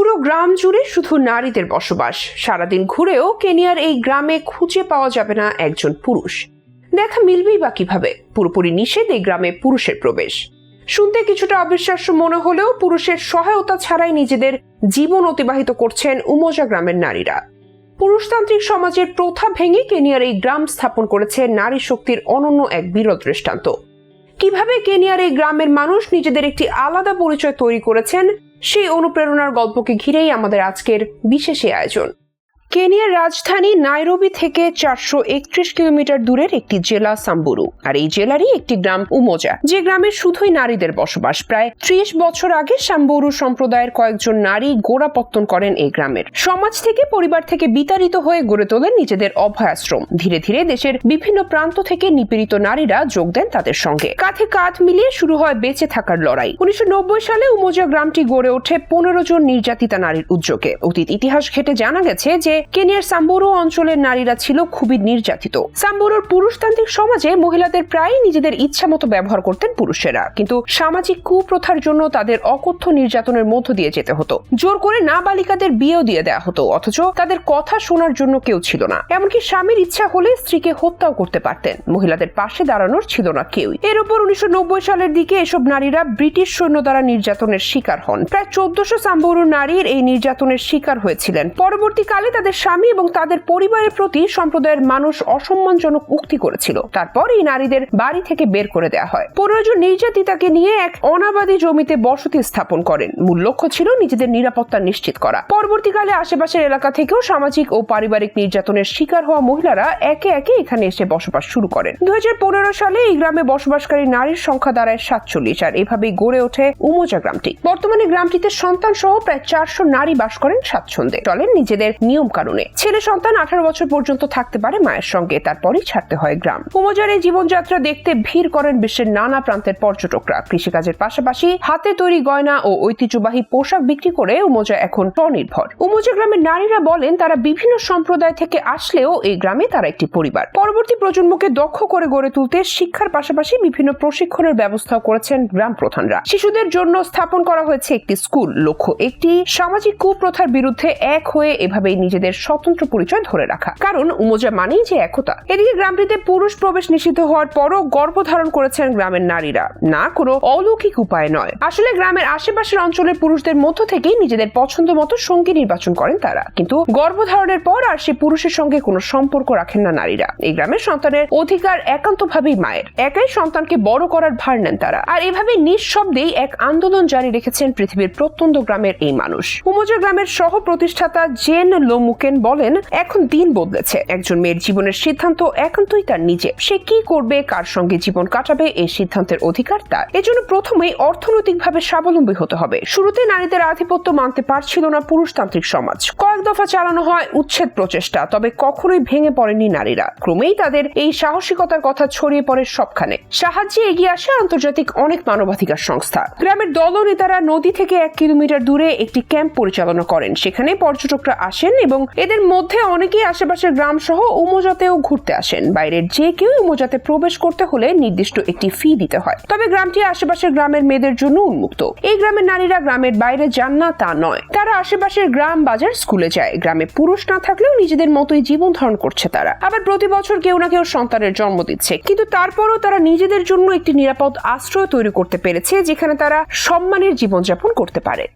পুরো গ্রাম জুড়ে শুধু নারীদের বসবাস। সারাদিন ঘুরেও কেনিয়ার এই গ্রামে খুঁজে পাওয়া যাবে না একজন পুরুষ। দেখা মিলবেই বা কীভাবে? পুরোপুরি নিষেধ এই গ্রামে পুরুষের প্রবেশ। শুনতে কিছুটা অবিশ্বাস্য মনে হলেও পুরুষের সহায়তা ছাড়াই নিজেদের জীবন অতিবাহিত করছেন উমজা গ্রামের নারীরা। পুরুষতান্ত্রিক সমাজের প্রথা ভেঙে কেনিয়ার এই গ্রাম স্থাপন করেছে নারী শক্তির অনন্য এক বিরল দৃষ্টান্ত। কীভাবে কেনিয়ার এই গ্রামের মানুষ নিজেদের একটি আলাদা পরিচয় তৈরি করেছেন সেই অনুপ্রেরণার গল্পকে ঘিরেই আমাদের আজকের বিশেষ আয়োজন। কেনিয়ার রাজধানী নাইরোবি থেকে চারশো একত্রিশ কিলোমিটার দূরের একটি জেলা সাম্বুরু। আর এই জেলারই একটি গ্রাম উমোজা, যে গ্রামে শুধুই নারীদের বসবাস। প্রায় ত্রিশ বছর আগে সাম্বুরু সম্প্রদায়ের কয়েকজন নারী গোড়াপত্তন করেন এই গ্রামের। সমাজ থেকে পরিবার থেকে বিতাড়িত হয়ে গড়ে তোলেন নিজেদের অভয়াশ্রম। ধীরে ধীরে দেশের বিভিন্ন প্রান্ত থেকে নিপীড়িত নারীরা যোগ দেন তাদের সঙ্গে। কাঁধে কাঁধ মিলিয়ে শুরু হয় বেঁচে থাকার লড়াই। উনিশশো নব্বই সালে উমোজা গ্রামটি গড়ে ওঠে পনেরো জন নির্যাতিতা নারীর উদ্যোগে। অতীত ইতিহাস ঘেটে জানা গেছে যে কেনিয়ার সাম্বুরু অঞ্চলের নারীরা ছিল খুবই নির্যাতিত। সাম্বুরুর পুরুষতান্ত্রিক সমাজে মহিলাদের প্রায় নিজেদের ইচ্ছা মতো ব্যবহার করতেন পুরুষেরা। কিন্তু সামাজিক কুপ্রথার জন্য তাদের অকথ্য নির্যাতনের মধ্য দিয়ে যেতে হতো। জোর করে নাবালিকাদের বিয়েও দিয়ে দেওয়া হতো, অথচ তাদের কথা শোনার জন্য কেউ ছিল না। এমনকি স্বামীর ইচ্ছা হলে স্ত্রীকে হত্যাও করতে পারতেন। মহিলাদের পাশে দাঁড়ানোর ছিল না কেউই। এর উপর উনিশশো নব্বই সালের দিকে এসব নারীরা ব্রিটিশ সৈন্য দ্বারা নির্যাতনের শিকার হন। প্রায় চোদ্দশো সাম্বুরু নারীর এই নির্যাতনের শিকার হয়েছিলেন। পরবর্তীকালে তাদের স্বামী এবং তাদের পরিবারের প্রতি সম্প্রদায়ের মানুষ অসম্মানজনক উক্তি করেছিল। তারপর এই নারীদের বাড়ি থেকে বের করে দেওয়া হয়। পনেরো জন নির্যাতিতাকে নিয়ে এক অনাবাদী জমিতে বসতি স্থাপন করেন। মূল লক্ষ্য ছিল নিজেদের নিরাপত্তা নিশ্চিত করা। পরবর্তীকালে আশেপাশের এলাকা থেকেও সামাজিক ও পারিবারিক নির্যাতনের শিকার হওয়া মহিলারা একে একে এখানে এসে বসবাস শুরু করেন। দু হাজার পনেরো সালে এই গ্রামে বসবাসকারী নারীর সংখ্যা দাঁড়ায় সাতচল্লিশ আর এভাবেই গড়ে ওঠে উমোজা গ্রামটি। বর্তমানে গ্রামটিতে সন্তান সহ প্রায় চারশো নারী বাস করেন স্বাচ্ছন্দ্যে চলেন নিজেদের নিয়ম কানুনে ছেলে সন্তান আঠারো বছর পর্যন্ত থাকতে পারে মায়ের সঙ্গে, তারপরই ছাড়তে হয় গ্রাম। উমোজার এই জীবনযাত্রা দেখতে ভিড় করেন বিশ্বের নানা প্রান্তের পর্যটকরা। কৃষিকাজের পাশাপাশি হাতে তৈরি গয়না ও ঐতিহ্যবাহী পোশাক বিক্রি করে উমোজা এখন স্বনির্ভর। উমোজা গ্রামের নারীরা বলেন, তারা বিভিন্ন সম্প্রদায় থেকে আসলেও এই গ্রামে তারা একটি পরিবার। পরবর্তী প্রজন্মকে দক্ষ করে গড়ে তুলতে শিক্ষার পাশাপাশি বিভিন্ন প্রশিক্ষণের ব্যবস্থাও করেছেন গ্রাম প্রধানরা। শিশুদের জন্য স্থাপন করা হয়েছে একটি স্কুল। লক্ষ্য একটি, সামাজিক কুপ্রথার বিরুদ্ধে এক হয়ে এভাবেই নিজেদের স্বতন্ত্র পরিচয় ধরে রাখা। কারণ উমোজা মানেই যে একতা। এদিকে গ্রামটিতে পুরুষ প্রবেশ নিষিদ্ধ হওয়ার পরও গর্ভধারণ করেছেন গ্রামের নারীরা। না কোনো অলৌকিক উপায় নয়। আসলে গ্রামের আশেপাশের অঞ্চলের পুরুষদের মধ্য থেকেই নিজেদের পছন্দ মতো সঙ্গী নির্বাচন করেন তারা। কিন্তু গর্ভধারণের পর আর সে পুরুষের সঙ্গে কোনো সম্পর্ক রাখেন না নারীরা। এই গ্রামের সন্তানের অধিকার একান্তভাবেই মায়ের। একাই সন্তানকে বড় করার ভার নেন তারা। আর এভাবে নিঃশব্দেই এক আন্দোলন জারি রেখেছেন পৃথিবীর প্রত্যন্ত গ্রামের এই মানুষ। উমোজা গ্রামের সহ প্রতিষ্ঠাতা জেন লোমুকেন বলেন, এখন দিন বদলেছে। একজন মেয়ের জীবনের সিদ্ধান্ত একান্তই তার নিজে সে কি করবে, কার সঙ্গে জীবন কাটাবে এই সিদ্ধান্তের অধিকার তার। এজন্য প্রথমেই অর্থনৈতিকভাবে স্বাবলম্বী হতে হবে। শুরুতে নারীদের আধিপত্য মানতে পারছিল না পুরুষতান্ত্রিক সমাজ। কয়েক দফা চালানো হয় উচ্ছেদ প্রচেষ্টা, তবে কখনোই ভেঙে পড়েনি নারীরা। ক্রমেই তাদের এই সাহসিকতার কথা ছড়িয়ে পড়ে সবখানে। সাহায্যে এগিয়ে আসে আন্তর্জাতিক অনেক মানবাধিকার সংস্থা। গ্রামের দলনেতারা নদী থেকে এক কিলোমিটার দূরে একটি ক্যাম্প পরিচালনা করেন। সেখানে পর্যটকরা আসেন এবং এদের মধ্যে অনেকেই আশেপাশের গ্রাম সহ উমোজাতেও ঘুরতে আসেন। বাইরের যে কেউ উমোজাতে প্রবেশ করতে হলে নির্দিষ্ট একটি ফি দিতে হয়। তবে গ্রামটি আশেপাশের গ্রামের মেয়েদের জন্য উন্মুক্ত। এই গ্রামের নারীরা গ্রামের বাইরে যান না, তা নয়। তারা আশেপাশের গ্রাম বাজার স্কুলে যায়। গ্রামে পুরুষ না থাকলেও নিজেদের মতোই জীবন ধারণ করছে তারা। আবার প্রতি বছর কেউ না কেউ সন্তানের জন্ম দিচ্ছে। কিন্তু তারপরও তারা নিজেদের জন্য একটি নিরাপদ আশ্রয় তৈরি করতে পেরেছে, যেখানে তারা সম্মানের জীবনযাপন করতে পারে।